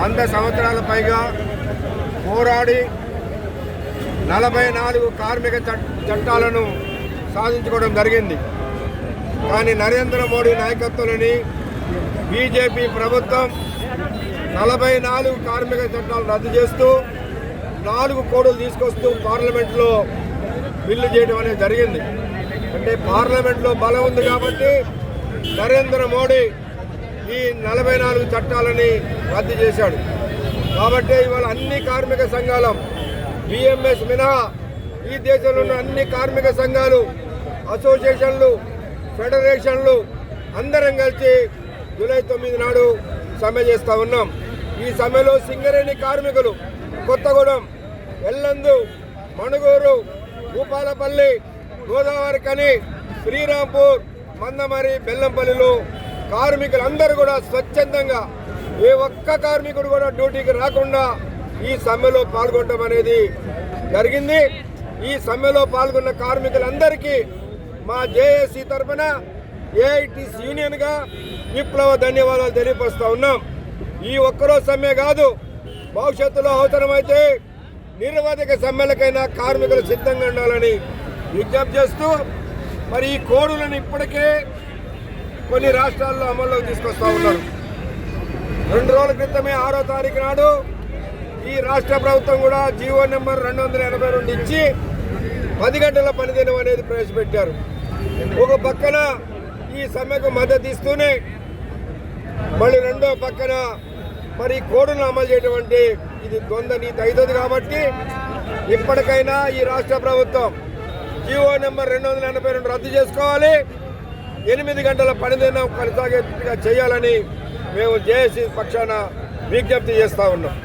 వంద సంవత్సరాల పైగా పోరాడి నలభై నాలుగు కార్మిక చట్టాలను సాధించుకోవడం జరిగింది. కానీ నరేంద్ర మోడీ నాయకత్వంలోని బీజేపీ ప్రభుత్వం నలభై నాలుగు కార్మిక చట్టాలు రద్దు చేస్తూ నాలుగు కోడులు తీసుకొస్తూ పార్లమెంట్లో బిల్లు చేయడం అనేది జరిగింది. అంటే పార్లమెంట్లో బలం ఉంది కాబట్టి నరేంద్ర మోడీ ఈ నలభై నాలుగు చట్టాలని రద్దు చేశాడు. కాబట్టి ఇవాళ అన్ని కార్మిక సంఘాలు బిఎంఎస్ మినహా ఈ దేశంలో ఉన్న అన్ని కార్మిక సంఘాలు అసోసియేషన్లు ఫెడరేషన్లు అందరం కలిసి జూలై తొమ్మిది నాడు సమ్మె చేస్తా ఉన్నాం. ఈ సమ్మెలో సింగరేణి కార్మికులు కొత్తగూడెం ఎల్లందు మణుగూరు భూపాలపల్లి గోదావరి కని శ్రీరాంపూర్ మందమరి బెల్లంపల్లిలో కార్మికులందరూ కూడా స్వచ్ఛందంగా ఏ ఒక్క కార్మికుడు కూడా డ్యూటీకి రాకుండా ఈ సమ్మెలో పాల్గొనడం అనేది జరిగింది. ఈ సమ్మెలో పాల్గొన్న కార్మికులందరికీ మా జేఏసీ తరఫున ఏఐటిస్ యూనియన్గా విప్లవ ధన్యవాదాలు తెలియపరుస్తూ ఉన్నాం. ఈ ఒక్కరో సమ్మె కాదు భవిష్యత్తులో అవసరమైతే నిరవధిక సమ్మెలకైనా కార్మికులు సిద్ధంగా ఉండాలని విజ్ఞప్తి చేస్తూ మరి ఈ కోడులను ఇప్పటికే కొన్ని రాష్ట్రాల్లో అమల్లోకి తీసుకొస్తా ఉన్నారు. రెండు రోజుల క్రితమే ఆరో తారీఖు నాడు ఈ రాష్ట్ర ప్రభుత్వం కూడా జీవో నెంబర్ రెండు వందల ఎనభై రెండు ఇచ్చి పది గంటల పనిదినం అనేది ప్రవేశపెట్టారు. ఒక పక్కన ఈ సమ్మెకు మద్దతు ఇస్తూనే మళ్ళీ రెండో పక్కన మరి కోడును అమలు చేయటువంటి అంటే ఇది ద్వంద్వ నీతి అవుతుంది కాబట్టి ఇప్పటికైనా ఈ రాష్ట్ర ప్రభుత్వం జీవో నెంబర్ రెండు వందల ఎనభై రెండు రద్దు చేసుకోవాలి. ఎనిమిది గంటల పనిదినం కొనసాగేట్టుగా చేయాలని మేము జేఏసీ పక్షాన విజ్ఞప్తి చేస్తా ఉన్నాం.